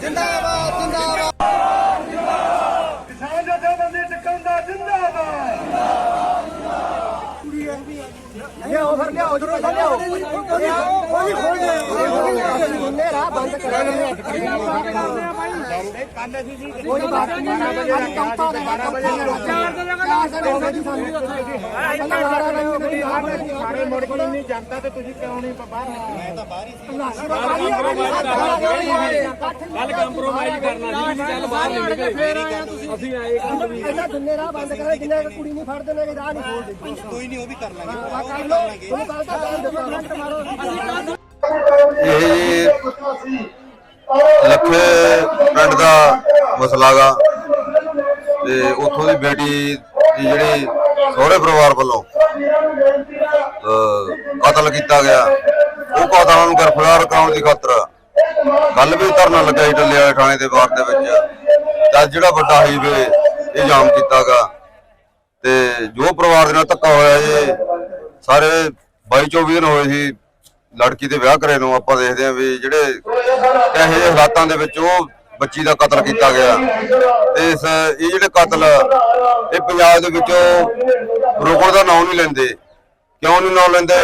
ਜਿੰਦਾਬਾਦ ਜਿੰਦਾਬਾਦ ਜਿੰਦਾਬਾਦ। ਜਿੰਦਾਬਾਦ ਕਿਸਾਨ ਜਥੇਬੰਦੀ ਟਿਕਣ ਦਾ ਜਿੰਦਾਬਾਦ। ਲਿਆਓ ਫਿਰ ਲਿਆਓ ਜਰੂਰ ਲਿਆਓ। ਕੋਈ ਖੋਲ ਦੇ ਮੇਰਾ ਬੰਦ ਕਰਾ ਲੈ ਕੱਲ ਅਸੀਂ ਜੀ ਕੋਈ ਬਾਤ ਨਹੀਂ 12 ਵਜੇ 12 ਵਜੇ 4 ਵਜੇ ਸਾਨੂੰ। ਉੱਥੇ ਆਈ ਸਾਰੇ ਮੁੜ ਕੇ ਨਹੀਂ ਜਾਂਦਾ ਤੇ ਤੁਸੀਂ ਕਿਉਂ ਨਹੀਂ ਬਾਹਰ ਕੱਲ ਕੰਪਰੋਮਾਈਜ਼ ਕਰਨਾ ਸੀ ਵੀ ਚੱਲ ਬਾਹਰ ਨਿਕਲ ਫੇਰ ਆਏ ਤੁਸੀਂ। ਅਸੀਂ ਆਏ ਕੱਲ ਵੀ ਇਹਨਾਂ ਦੁੰਨੇ ਰਾਹ ਬੰਦ ਕਰਾ ਜਿੰਨੇ ਕੁੜੀ ਨਹੀਂ ਫੜਦੇ ਨੇ ਰਾਹ ਨਹੀਂ ਖੋਲਦੇ ਕੋਈ ਨਹੀਂ ਉਹ ਵੀ ਕਰ ਲਾਂਗੇ। ਆ ਕਰ ਲੋ ਤੁਹਾਨੂੰ ਕੱਲ ਤਾਂ ਟਾਈਮ ਦਿੱਤਾ ਮਿੰਟ ਮਾਰੋ। ਇਹ ਜੀ ਲੱਖੇ ਪਿੰਡ ਦਾ ਮਸਲਾ ਗਾ। ਤੇ ਉੱਥੋਂ ਦੀ ਬੇਟੀ ਦੀ ਜਿਹੜੀ ਸਹੁਰੇ ਪਰਿਵਾਰ ਵੱਲੋਂ ਕਤਲ ਕੀਤਾ ਗਿਆ। ਉਹ ਕਤਲਾਂ ਨੂੰ ਗ੍ਰਿਫਤਾਰ ਕਰਾਉਣ ਦੀ ਖਾਤਰ ਕੱਲ ਵੀ ਧਰਨਾ ਲੱਗਾ ਸੀ ਟੱਲੇ ਵਾਲੇ ਥਾਣੇ ਦੇ ਬਾਹਰ ਦੇ ਵਿੱਚ। ਤੇ ਅੱਜ ਜਿਹੜਾ ਵੱਡਾ ਹਾਈਵੇ ਇਹ ਜਾਮ ਕੀਤਾਗਾ ਤੇ ਜੋ ਪਰਿਵਾਰ ਦੇ ਨਾਲ ਧੱਕਾ ਹੋਇਆ ਇਹ ਸਾਰੇ 22 24 ਦਿਨ ਹੋਏ ਸੀ, ਲੜਕੀ ਦੇ ਵਿਆਹ ਕਰੇ ਨੂੰ ਆਪਾਂ ਦੇਖਦੇ ਹਾਂ ਵੀ ਜਿਹੜੇ ਇਹੋ ਜਿਹੇ ਹਾਲਾਤਾਂ ਦੇ ਵਿੱਚ ਉਹ ਬੱਚੀ ਦਾ ਕਤਲ ਕੀਤਾ ਗਿਆ। ਤੇ ਇਸ ਇਹ ਜਿਹੜੇ ਕਤਲ, ਇਹ ਪੰਜਾਬ ਦੇ ਵਿੱਚ ਰੋਕਣ ਦਾ ਨਾਮ ਨਹੀਂ ਲੈਂਦੇ। ਕਿਉਂ ਨਹੀਂ ਨਾਮ ਲੈਂਦੇ?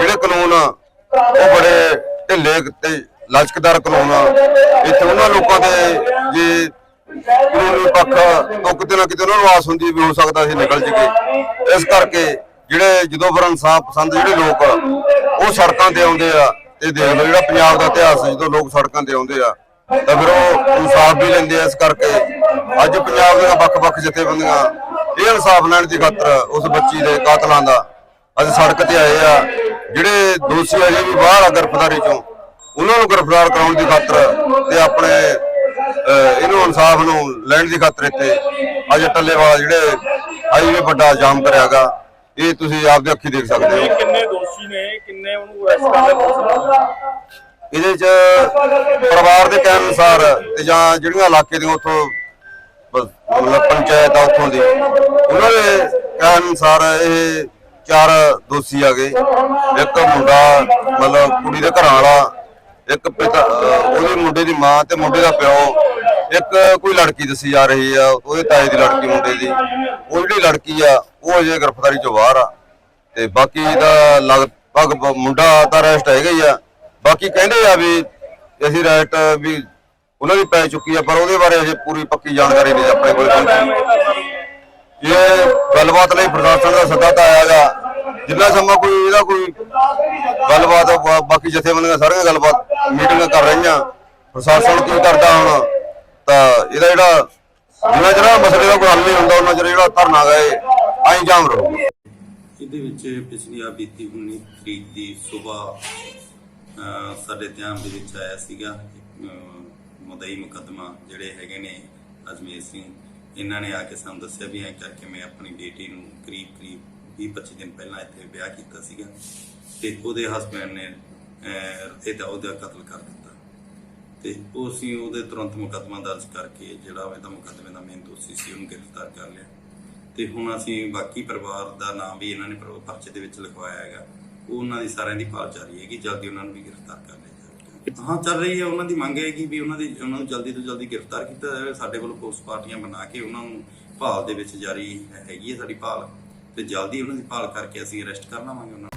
ਜਿਹੜੇ ਕਾਨੂੰਨ ਆ, ਉਹ ਬੜੇ ਢਿੱਲੇ ਤੇ ਲਚਕਦਾਰ ਕਾਨੂੰਨ ਆ। ਇੱਥੇ ਉਹਨਾਂ ਲੋਕਾਂ ਦੇ ਜੇ ਕਾਨੂੰਨੀ ਪੱਖ ਤੋਂ ਕਿਤੇ ਨਾ ਕਿਤੇ ਉਹਨਾਂ ਨੂੰ ਆਸ ਹੁੰਦੀ ਵੀ ਹੋ ਸਕਦਾ ਅਸੀਂ ਨਿਕਲ ਜਗੇ ਇਸ ਕਰਕੇ ਜਿਹੜੇ ਜਦੋਂ ਫਿਰ ਇਨਸਾਫ ਪਸੰਦ ਜਿਹੜੇ ਲੋਕ ਆ, ਉਹ ਸੜਕਾਂ ਤੇ ਆਉਂਦੇ ਆ। ਤੇ ਦੇਖ ਲਓ ਜਿਹੜਾ ਪੰਜਾਬ ਦਾ ਇਤਿਹਾਸ ਹੈ, ਜਦੋਂ ਲੋਕ ਸੜਕਾਂ ਤੇ ਆਉਂਦੇ ਆ ਤਾਂ ਫਿਰ ਉਹ ਇਨਸਾਫ ਵੀ ਲੈਂਦੇ ਆ। ਇਸ ਕਰਕੇ ਅੱਜ ਪੰਜਾਬ ਦੀਆਂ ਵੱਖ-ਵੱਖ ਜਥੇਬੰਦੀਆਂ ਇਹ ਇਨਸਾਫ ਲੈਣ ਦੀ ਖਾਤਰ ਉਸ ਬੱਚੀ ਦੇ ਕਾਤਲਾਂ ਦਾ ਅੱਜ ਸੜਕ ਤੇ ਆਏ ਆ। ਜਿਹੜੇ ਦੋਸ਼ੀ ਅਜੇ ਵੀ ਬਾਹਰ ਆ ਗ੍ਰਿਫਤਾਰੀ ਚੋਂ ਉਹਨਾਂ ਨੂੰ ਗ੍ਰਿਫਤਾਰ ਕਰਾਉਣ ਦੀ ਖਾਤਰ ਤੇ ਆਪਣੇ ਇਹਨੂੰ ਇਨਸਾਫ ਨੂੰ ਲੈਣ ਦੀ ਖਾਤਰ ਇੱਥੇ ਅੱਜ ਟੱਲੇਵਾਲ ਜਿਹੜੇ ਹਾਈਵੇ ਵੱਡਾ ਜਾਮ ਕਰਿਆਗਾ ਇਹ ਤੁਸੀਂ ਆਪਦੇ ਅੱਖੀ ਦੇਖ ਸਕਦੇ ਹੋ। ਕਿੰਨੇ ਦੋਸ਼ੀ ਨੇ ਕਿੰਨੇ ਉਹਨੂੰ ਅਰੈਸਟ ਕਰ ਲਿਆ ਇਹਦੇ ਚ ਪਰਿਵਾਰ ਦੇ ਕਹਿਣ ਅਨੁਸਾਰ ਤੇ ਜਾਂ ਜਿਹੜੀਆਂ ਇਲਾਕੇ ਦੀਆਂ ਉੱਥੋਂ ਪੰਚਾਇਤ ਆ ਉੱਥੋਂ ਦੀ ਉਹਨਾਂ ਦੇ ਕਹਿਣ ਅਨੁਸਾਰ ਇਹ ਚਾਰ ਦੋਸ਼ੀ ਆ ਗਏ। ਇੱਕ ਮੁੰਡਾ ਮਤਲਬ ਕੁੜੀ ਦੇ ਘਰ ਵਾਲਾ, ਇੱਕ ਪਿਤਾ ਉਹਦੇ ਮੁੰਡੇ ਦੀ ਮਾਂ ਤੇ ਮੁੰਡੇ ਦਾ ਪਿਓ। ਇੱਕ ਕੋਈ ਲੜਕੀ ਦੱਸੀ ਜਾ ਰਹੀ ਆ, ਉਹਦੇ ਤਾਏ ਦੀ ਲੜਕੀ ਮੁੰਡੇ ਦੀ। ਉਹ ਜਿਹੜੀ ਲੜਕੀ ਆ, ਉਹ ਅਜੇ ਗ੍ਰਿਫਤਾਰੀ ਚੋਂ ਬਾਹਰ ਆ। ਤੇ ਬਾਕੀ ਦਾ ਲਗਭਗ ਮੁੰਡਾ ਤਾਂ ਰੈਸਟ ਹੈਗਾ ਹੀ ਆ। ਬਾਕੀ ਕਹਿੰਦੇ ਆ ਵੀ ਅਸੀਂ ਰੈਸਟ ਵੀ ਉਹਨਾਂ ਦੀ ਪੈ ਚੁੱਕੀ ਆ, ਪਰ ਉਹਦੇ ਬਾਰੇ ਅਜੇ ਪੂਰੀ ਪੱਕੀ ਜਾਣਕਾਰੀ ਨਹੀਂ ਆਪਣੇ ਕੋਲ। ਪਹੁੰਚੀ ਇਹ ਗੱਲਬਾਤ ਲਈ ਪ੍ਰਸ਼ਾਸਨ ਦਾ ਸੱਦਾ ਤਾਂ ਆਇਆਗਾ। ਜਿੰਨਾ ਸਮਾਂ ਕੋਈ ਇਹਦਾ ਕੋਈ ਗੱਲਬਾਤ ਬਾ- ਬਾਕੀ ਜਥੇਬੰਦੀਆਂ ਸਾਰੀਆਂ ਗੱਲਬਾਤ ਮੀਟਿੰਗਾਂ ਕਰ ਰਹੀਆਂ। ਪ੍ਰਸ਼ਾਸਨ ਕੀ ਕਰਦਾ ਹੁਣ? ਤਾਂ ਇਹਦਾ ਜਿਹੜਾ ਜਿੰਨਾ ਚਿਰ ਇਹ ਮਸਲੇ ਦਾ ਕੋਈ ਹੱਲ ਨਹੀਂ ਹੁੰਦਾ ਉਹਨਾਂ ਚਿਰ ਜਿਹੜਾ ਧਰਨਾ ਗਏ ਆਈ ਜਾਮ ਰਹੂ। ਇਹਦੇ ਵਿੱਚ ਪਿਛਲੀ ਆ ਬੀਤੀ 19 ਤਰੀਕ ਦੀ ਸਵੇਰ ਸਾਡੇ ਧਿਆਨ ਦੇ ਵਿੱਚ ਆਇਆ ਸੀਗਾ ਅਹ, ਮੁਦਈ ਮੁਕੱਦਮਾ ਜਿਹੜੇ ਹੈਗੇ ਨੇ ਅਜਮੇਰ ਸਿੰਘ। ਇਹਨਾਂ ਨੇ ਆ ਕੇ ਸਾਨੂੰ ਦੱਸਿਆ ਵੀ ਐ ਕਰਕੇ ਮੈਂ ਆਪਣੀ ਬੇਟੀ ਨੂੰ ਕਰੀਬ ਕਰੀਬ 20-25 ਦਿਨ ਪਹਿਲਾਂ ਇੱਥੇ ਵਿਆਹ ਕੀਤਾ ਸੀਗਾ ਤੇ ਉਹਦੇ ਹਸਬੰਡ ਨੇ ਇਹਦਾ ਉਹਦਾ ਕਤਲ ਕਰ ਦਿੱਤਾ। ਤੇ ਉਹ ਅਸੀਂ ਉਹਦੇ ਤੁਰੰਤ ਮੁਕੱਦਮਾ ਦਰਜ ਕਰਕੇ ਜਿਹੜਾ ਇਹਦਾ ਮੁਕੱਦਮੇ ਦਾ ਮੇਨ ਦੋਸ਼ੀ ਸੀ ਉਹਨੂੰ ਗ੍ਰਿਫਤਾਰ ਕਰ ਲਿਆ। ਤੇ ਹੁਣ ਅਸੀਂ ਬਾਕੀ ਪਰਿਵਾਰ ਦਾ ਨਾਮ ਵੀ ਇਹਨਾਂ ਨੇ ਪਰਚੇ ਦੇ ਵਿੱਚ ਲਿਖਵਾਇਆ ਹੈਗਾ। ਉਹਨਾਂ ਦੀ ਸਾਰਿਆਂ ਦੀ ਭਾਲ ਜਾਰੀ ਹੈਗੀ, ਜਲਦੀ ਉਹਨਾਂ ਨੂੰ ਵੀ ਗ੍ਰਿਫਤਾਰ ਕਰ ਲਿਆ ਹਾਂ, ਚੱਲ ਰਹੀ ਹੈ, ਉਹਨਾਂ ਦੀ ਮੰਗ ਹੈ ਕਿ ਵੀ ਉਹਨਾਂ ਦੀ, ਉਹਨਾਂ ਨੂੰ ਜਲਦੀ ਤੋਂ ਜਲਦੀ ਗ੍ਰਿਫਤਾਰ ਕੀਤਾ ਜਾਵੇ। ਸਾਡੇ ਵੱਲੋਂ ਪੁਲਿਸ ਪਾਰਟੀਆਂ ਬਣਾ ਕੇ ਉਹਨਾਂ ਨੂੰ ਭਾਲ ਦੇ ਵਿੱਚ ਜਾਰੀ ਹੈਗੀ ਹੈ ਸਾਡੀ ਭਾਲ। ਤੇ ਜਲਦੀ ਉਹਨਾਂ ਦੀ ਭਾਲ ਕਰਕੇ ਅਸੀਂ ਅਰੈਸਟ ਕਰ ਲਵਾਂਗੇ ਉਹਨਾਂ ਨੂੰ।